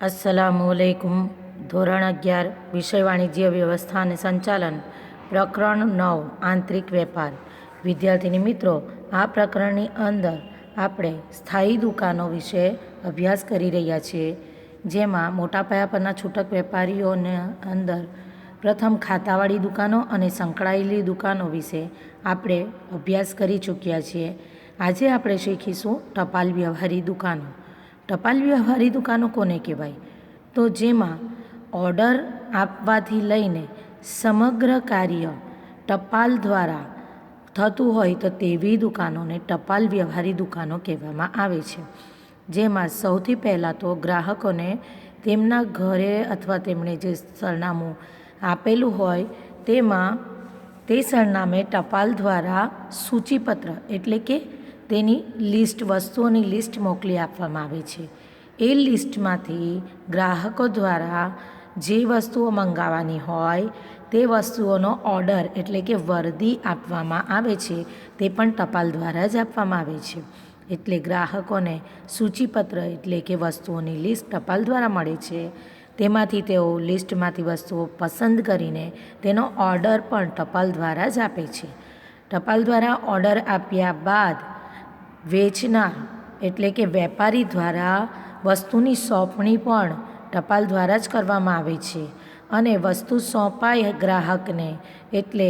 અસલામુઅલૈકુમ ધોરણ અગિયાર વિષય વાણિજ્ય વ્યવસ્થા અને સંચાલન. પ્રકરણ નવ, આંતરિક વેપાર. વિદ્યાર્થીની મિત્રો, આ પ્રકરણની અંદર આપણે સ્થાયી દુકાનો વિશે અભ્યાસ કરી રહ્યા છીએ, જેમાં મોટા પાયા પરના છૂટક વેપારીઓને અંદર પ્રથમ ખાતાવાળી દુકાનો અને સંકળાયેલી દુકાનો વિશે આપણે અભ્યાસ કરી ચૂક્યા છીએ. આજે આપણે શીખીશું ટપાલ વ્યવહારી દુકાનો. ટપાલ વ્યવહારી દુકાનો કોને કહેવાય? તો જેમાં ઓર્ડર આપવાથી લઈને સમગ્ર કાર્ય ટપાલ દ્વારા થતું હોય તો તેવી દુકાનોને ટપાલ વ્યવહારી દુકાનો કહેવામાં આવે છે. જેમાં સૌથી પહેલાં તો ગ્રાહકોને તેમના ઘરે અથવા તેમણે જે સરનામું આપેલું હોય તેમાં તે સરનામે ટપાલ દ્વારા સૂચિપત્ર એટલે કે તેની લિસ્ટ, વસ્તુઓની લિસ્ટ મોકલી આપવામાં આવે છે. એ લિસ્ટમાંથી ગ્રાહકો દ્વારા જે વસ્તુઓ મંગાવવાની હોય, તે વસ્તુઓનો ઓર્ડર એટલે કે વર્દી આપવામાં આવે છે, તે પણ ટપાલ દ્વારા જ આપવામાં આવે છે. એટલે ગ્રાહકોને સૂચિપત્ર એટલે કે વસ્તુઓની લિસ્ટ ટપાલ દ્વારા મળે છે. તેમાંથી તેઓ લિસ્ટમાંથી વસ્તુઓ પસંદ કરીને તેનો ઓર્ડર પણ ટપાલ દ્વારા જ આપે છે. ટપાલ દ્વારા ઓર્ડર આપ્યા બાદ વેચનાર, એટલે કે વેપારી દ્વારા વસ્તુની સોંપણી પણ ટપાલ દ્વારા જ કરવામાં આવે છે. અને વસ્તુ સોંપાય ગ્રાહકને, એટલે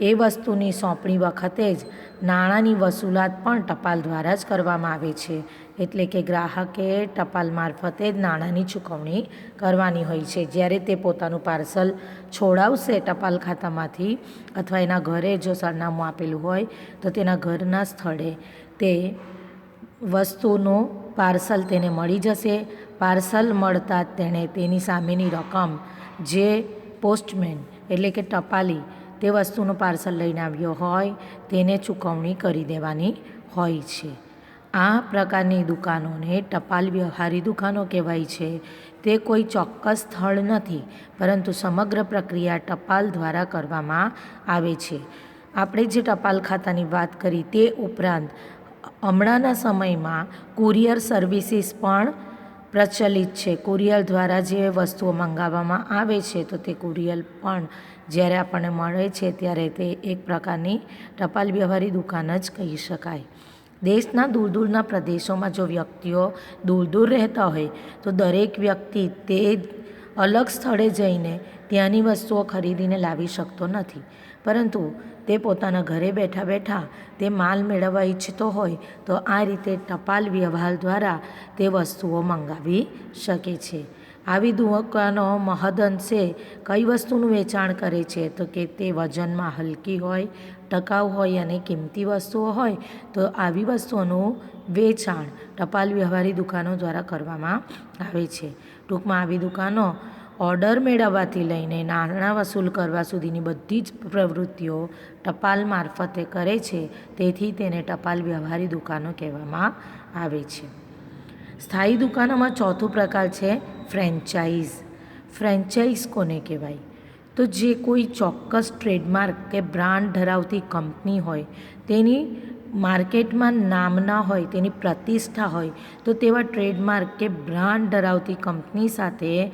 એ વસ્તુની સોંપણી વખતે જ નાણાંની વસૂલાત પણ ટપાલ દ્વારા જ કરવામાં આવે છે. એટલે કે ગ્રાહકે ટપાલ મારફતે જ નાણાંની ચૂકવણી કરવાની હોય છે. જ્યારે તે પોતાનું પાર્સલ છોડાવશે ટપાલ ખાતામાંથી અથવા એના ઘરે જો સરનામું આપેલું હોય, તો તેના ઘરના સ્થળે તે વસ્તુનું પાર્સલ તેને મળી જશે. પાર્સલ મળતાં તેણે તેની સામેની રકમ, જે પોસ્ટમેન એટલે કે ટપાલી, તે વસ્તુનું પાર્સલ લઈને આવ્યો હોય, તેને ચૂકવણી કરી દેવાની હોય છે. આ પ્રકારની દુકાનોને ટપાલ વ્યવહારી દુકાનો કહેવાય છે. તે કોઈ ચોક્કસ સ્થળ નથી, પરંતુ સમગ્ર પ્રક્રિયા ટપાલ દ્વારા કરવામાં આવે છે. આપણે જે ટપાલ ખાતાની વાત કરી તે ઉપરાંત હમણાંના સમયમાં કુરિયર સર્વિસીસ પણ પ્રચલિત છે. કુરિયર દ્વારા જે વસ્તુઓ મંગાવવામાં આવે છે, તો તે કુરિયર પણ જ્યારે આપણને મળે છે, ત્યારે તે એક પ્રકારની ટપાલ વ્યવહારી દુકાન જ કહી શકાય. દેશના દૂર દૂરના પ્રદેશોમાં જો વ્યક્તિઓ દૂર દૂર રહેતા હોય, તો દરેક વ્યક્તિ તે અલગ સ્થળે જઈને ત્યાંની વસ્તુઓ ખરીદીને લાવી શકતો નથી. પરંતુ તે પોતાના ઘરે બેઠા બેઠા તે માલ મેળવવા ઈચ્છતો હોય તો આ રીતે ટપાલ વ્યવહાર દ્વારા તે વસ્તુઓ મંગાવી શકે છે. આવી દુકાનો મહદઅંશે કઈ વસ્તુનું વેચાણ કરે છે તો કે તે વજનમાં હલકી હોય, ટકાઉ હોય અને કિંમતી વસ્તુઓ હોય તો આવી વસ્તુઓનું વેચાણ ટપાલ વ્યવહારી દુકાનો દ્વારા કરવામાં આવે છે. ટૂંકમાં આવી દુકાનો ઓર્ડર મેળવવાથી લઈને નાણાં વસૂલ કરવા સુધીની બધી જ પ્રવૃત્તિઓ ટપાલ મારફતે કરે છે. તેથી તેને ટપાલ વ્યવહારી દુકાનો કહેવામાં આવે છે. સ્થાયી દુકાનોમાં ચોથો પ્રકાર છે ફ્રેન્ચાઇઝ. ફ્રેન્ચાઇઝ કોને કહેવાય? તો જે કોઈ ચોક્કસ ટ્રેડમાર્ક કે બ્રાન્ડ ધરાવતી કંપની હોય, તેની માર્કેટમાં નામના હોય, તેની પ્રતિષ્ઠા હોય, તો તેવા ટ્રેડમાર્ક કે બ્રાન્ડ ધરાવતી કંપની સાથે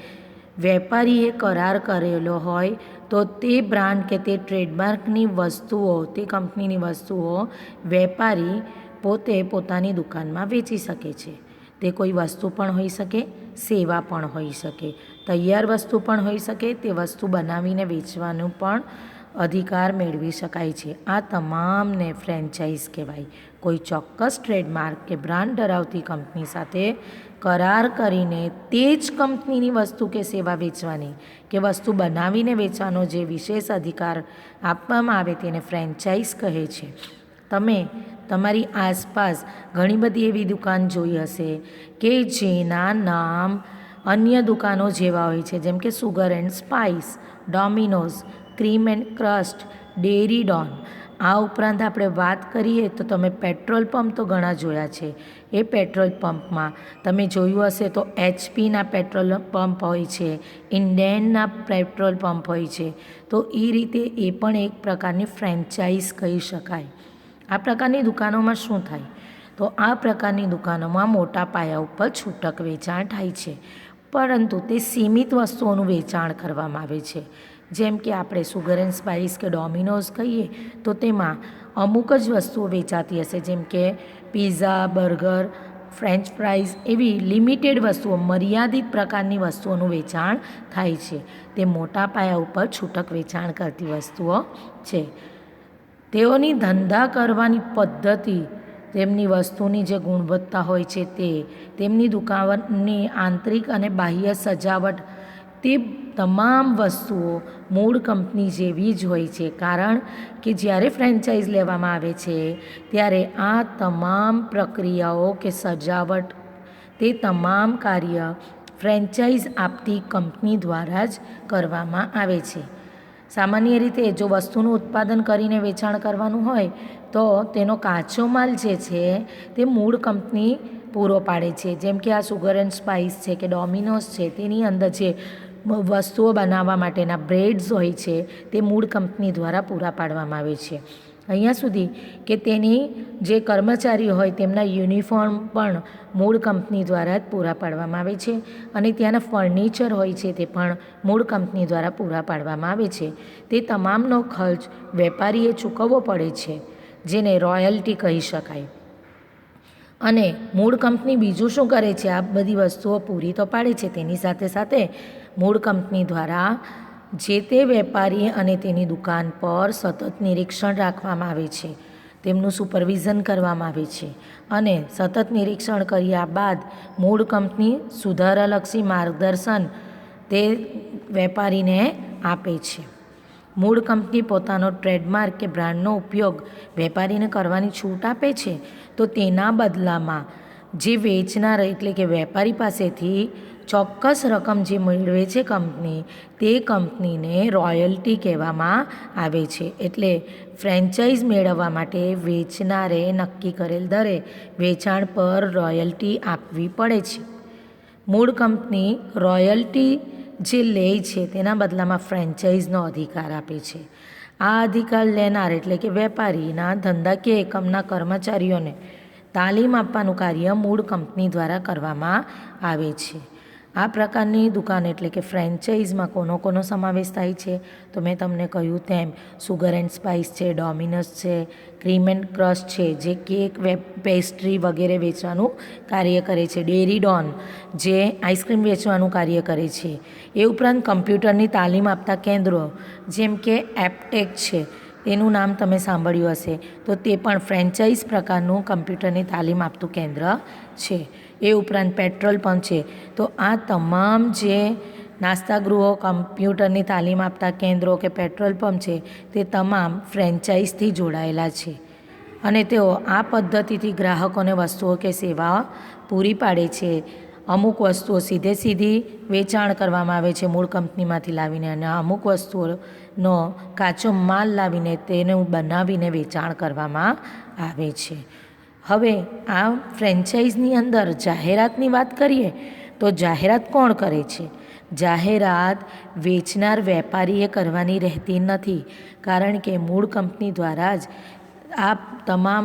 વેપારીએ કરાર કરેલો હોય તો તે બ્રાન્ડ કે તે ટ્રેડમાર્કની વસ્તુઓ, તે કંપનીની વસ્તુઓ વેપારી પોતે પોતાની દુકાનમાં વેચી શકે છે. તે કોઈ વસ્તુ પણ હોઈ શકે, સેવા પણ હોઈ શકે. તૈયાર વસ્તુ પણ હોઈ શકે, તે વસ્તુ બનાવીને વેચવાનું પણ અધિકાર મેળવી શકાય છે. આ તમામને ફ્રેન્ચાઇઝ કહેવાય. કોઈ ચોક્કસ ટ્રેડમાર્ક કે બ્રાન્ડ ધરાવતી કંપની સાથે કરાર કરીને તે જ કંપનીની વસ્તુ કે સેવા વેચવાની કે વસ્તુ બનાવીને વેચવાનો જે વિશેષ અધિકાર આપવામાં આવે તેને ફ્રેન્ચાઇઝ કહે છે. તમે તમારી આસપાસ ઘણી બધી એવી દુકાન જોઈ હશે કે જેના નામ અન્ય દુકાનો જેવા હોય છે. જેમ કે Sugar and Spice Domino's Cream and Crust Dairy Don આ ઉપરાંત આપણે વાત કરીએ તો તમે પેટ્રોલ પંપ તો ઘણા જોયા છે. એ પેટ્રોલ પંપમાં તમે જોયું હશે તો એચપીના પેટ્રોલ પંપ હોય છે ઇન્ડેનના પેટ્રોલ પંપ હોય છે. તો એ રીતે એ પણ એક પ્રકારની ફ્રેન્ચાઇઝ કહી શકાય. આ પ્રકારની દુકાનોમાં શું થાય? તો આ પ્રકારની દુકાનોમાં મોટા પાયા ઉપર છૂટક વેચાણ થાય છે. પરંતુ તે સીમિત વસ્તુઓનું વેચાણ કરવામાં આવે છે. જેમ કે આપણે સુગર એન્ડ સ્પાઇસ કે ડોમિનોઝ કહીએ, તો તેમાં અમુક જ વસ્તુઓ વેચાતી હશે. જેમ કે પીઝા બર્ગર ફ્રેન્ચ ફ્રાઈઝ એવી લિમિટેડ વસ્તુઓ, મર્યાદિત પ્રકારની વસ્તુઓનું વેચાણ થાય છે. તે મોટા પાયા ઉપર છૂટક વેચાણ કરતી વસ્તુઓ છે. તેઓની ધંધા કરવાની પદ્ધતિ, તેમની વસ્તુની જે ગુણવત્તા હોય છે તે, તેમની દુકાનની આંતરિક અને બાહ્ય સજાવટ તે તમામ વસ્તુઓ મૂળ કંપની જેવી જ હોય છે. કારણ કે જ્યારે ફ્રેન્ચાઇઝ લેવામાં આવે છે, ત્યારે આ તમામ પ્રક્રિયાઓ કે સજાવટ, તે તમામ કાર્ય ફ્રેન્ચાઇઝ આપતી કંપની દ્વારા જ કરવામાં આવે છે. સામાન્ય રીતે જો વસ્તુનું ઉત્પાદન કરીને વેચાણ કરવાનું હોય, તો તેનો કાચો માલ જે છે, તે મૂળ કંપની પૂરો પાડે છે. જેમ કે આ સુગર એન્ડ સ્પાઇસ છે કે ડોમિનોઝ છે, તેની અંદર જે વસ્તુઓ બનાવવા માટેના બ્રેડ્સ હોય છે, તે મૂળ કંપની દ્વારા પૂરા પાડવામાં આવે છે. અહીંયા સુધી કે તેની જે કર્મચારીઓ હોય, તેમના યુનિફોર્મ પણ મૂળ કંપની દ્વારા જ પૂરા પાડવામાં આવે છે અને ત્યાંના ફર્નિચર હોય છે, તે પણ મૂળ કંપની દ્વારા પૂરા પાડવામાં આવે છે. તે તમામનો ખર્ચ વેપારીએ ચૂકવવો પડે છે, જેને રોયલ્ટી કહી શકાય. અને મૂળ કંપની બીજું શું કરે છે? આ બધી વસ્તુઓ પૂરી તો પાડે છે. તેની સાથે સાથે મૂળ કંપની દ્વારા જે તે વેપારી અને તેની દુકાન પર સતત નિરીક્ષણ રાખવામાં આવે છે. તેમનું સુપરવિઝન કરવામાં આવે છે. અને સતત નિરીક્ષણ કર્યા બાદ મૂળ કંપની સુધારાલક્ષી માર્ગદર્શન તે વેપારીને આપે છે. મૂળ કંપની પોતાનો ટ્રેડમાર્ક કે બ્રાન્ડનો ઉપયોગ વેપારીને કરવાની છૂટ આપે છે, તો તેના બદલામાં જે વેચનાર એટલે કે વેપારી પાસેથી ચોક્કસ રકમ જે મેળવે છે કંપની, તે કંપનીને રોયલ્ટી કહેવામાં આવે છે. એટલે ફ્રેન્ચાઇઝ મેળવવા માટે વેચનારે નક્કી કરેલ દરે વેચાણ પર રોયલ્ટી આપવી પડે છે. મૂળ કંપની રોયલ્ટી જે લે છે તેના બદલામાં ફ્રેન્ચાઇઝનો અધિકાર આપે છે. આ અધિકાર લેનાર એટલે કે વેપારીના ધંધાકીય એકમના કર્મચારીઓને તાલીમ આપવાનું કાર્ય મૂળ કંપની દ્વારા કરવામાં આવે છે. આ પ્રકારની દુકાન એટલે કે ફ્રેન્ચાઇઝમાં કોનો કોનો સમાવેશ થાય છે? તો મેં તમને કહ્યું તેમ સુગર એન્ડ સ્પાઇસ છે ડોમિનસ છે ક્રીમ એન્ડ ક્રશ છે, જે કેક વેબ પેસ્ટ્રી વગેરે વેચવાનું કાર્ય કરે છે. ડેરી ડોન જે આઈસ્ક્રીમ વેચવાનું કાર્ય કરે છે. એ ઉપરાંત કમ્પ્યુટરની તાલીમ આપતા કેન્દ્રો, જેમ કે એપટેક છે, તેનું નામ તમે સાંભળ્યું હશે. તો તે પણ ફ્રેન્ચાઇઝ પ્રકારનું કમ્પ્યુટરની તાલીમ આપતું કેન્દ્ર છે. એ ઉપરાંત પેટ્રોલ પંપ છે. તો આ તમામ જે નાસ્તા ગૃહો, કમ્પ્યુટરની તાલીમ આપતા કેન્દ્રો કે પેટ્રોલ પંપ છે, તે તમામ ફ્રેન્ચાઇઝથી જોડાયેલા છે. અને તેઓ આ પદ્ધતિથી ગ્રાહકોને વસ્તુઓ કે સેવા પૂરી પાડે છે. અમુક વસ્તુઓ સીધે સીધી વેચાણ કરવામાં આવે છે મૂળ કંપનીમાંથી લાવીને અને અમુક વસ્તુઓનો કાચો માલ લાવીને તેને બનાવીને વેચાણ કરવામાં આવે છે. હવે આ ફ્રેન્ચાઇઝની અંદર જાહેરાતની વાત કરીએ, તો જાહેરાત કોણ કરે છે? જાહેરાત વેચનાર વેપારીએ કરવાની રહેતી નથી, કારણ કે મૂળ કંપની દ્વારા જ આ તમામ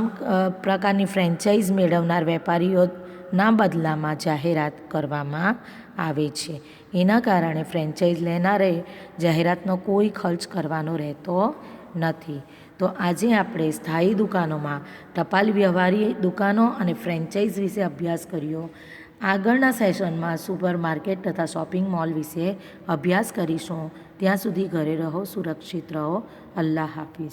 પ્રકારની ફ્રેન્ચાઇઝ મેળવનાર વેપારીઓના બદલામાં જાહેરાત કરવામાં આવે છે. એના કારણે ફ્રેન્ચાઇઝ લેનારે જાહેરાતનો કોઈ ખર્ચ કરવાનો રહેતો નથી. તો આજે આપણે સ્થાયી દુકાનોમાં ટપાલ વ્યવહારી દુકાનો અને ફ્રેન્ચાઇઝ વિશે અભ્યાસ કર્યો. આગળના સેશનમાં સુપર માર્કેટ તથા શોપિંગ મોલ વિશે અભ્યાસ કરીશું. ત્યાં સુધી ઘરે રહો, સુરક્ષિત રહો. અલ્લાહ હાફિઝ.